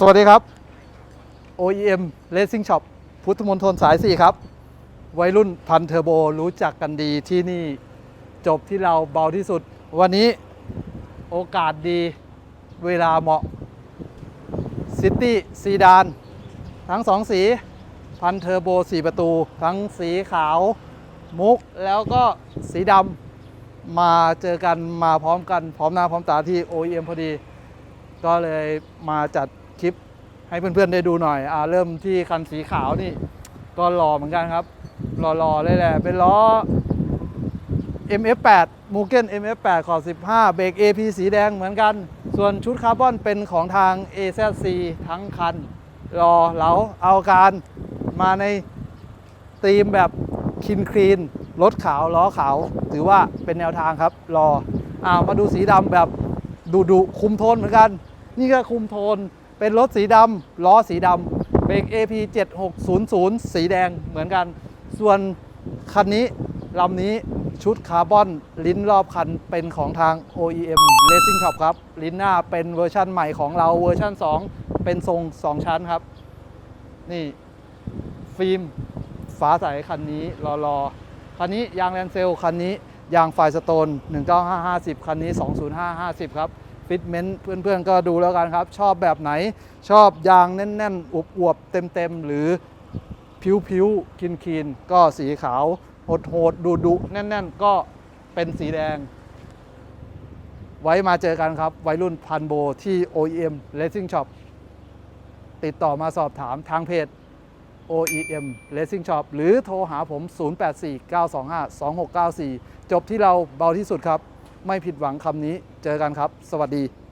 สวัสดีครับ OEM Racing Shop พุทธมณฑลสาย 4 ครับ วัยรุ่นพันเทอร์โบรู้จักกันดีที่นี่จบที่เราเบาที่สุด วันนี้โอกาสดีเวลาเหมาะซิตี้ซีดานทั้งสองสี พันเทอร์โบ 4 ประตู ทั้งสีขาวมุกแล้วก็สีดำมาเจอกันมาพร้อมกัน พร้อมหน้าพร้อมตาที่ OEM พอดี ก็เลยมาจัด คลิปให้เพื่อนๆได้ดูหน่อยอ่าเริ่มที่คันสีขาวนี่ ก็หล่อเหมือนกันครับหล่อๆเลยแหละ เป็นล้อ MF8 m u g e n MF8 ขอบ 15 เบรก AP สีแดงเหมือนกัน ส่วนชุดคาร์บอนเป็นของทาง AZC ทั้งคัน รอเหลาเอาการมาในธีมแบบคินคลีนรถขาว ล้อขาว ถือว่าเป็นแนวทางครับ รออ้าวมาดูสีดำแบบดุดุคุมโทนเหมือนกัน นี่ก็คุมโทน เป็นรถสีดำล้อสีดำเบรก AP 7600 สีแดงเหมือนกัน ส่วนคันนี้ลำนี้ชุดคาร์บอนลิ้นรอบคันเป็นของทาง OEM Racing Shop ครับ ลิ้นหน้าเป็นเวอร์ชั่นใหม่ของเราเวอร์ชั่น 2 เป็นทรง 2 ชั้นครับ นี่ ฟิล์มฟ้าใสคันนี้รอรอคันนี้ยางแลนเซลคันนี้ยางไฟสโตน 19550 คันนี้ 20550 ครับ ฟิตเมนต์เพื่อนๆก็ดูแล้วกันครับ ชอบแบบไหนชอบยางแน่นๆอวบๆเต็มๆ หรือผิวๆคินๆ ก็สีขาวโหดๆดุๆแน่นๆ ก็เป็นสีแดง ไว้มาเจอกันครับ วัยรุ่นพันโบที่ OEM Racing Shop ติดต่อมาสอบถามทางเพจ OEM Racing Shop หรือโทรหาผม 0849252694 จบที่เราเบาที่สุดครับ ไม่ผิดหวังคำนี้ เจอกันครับ สวัสดี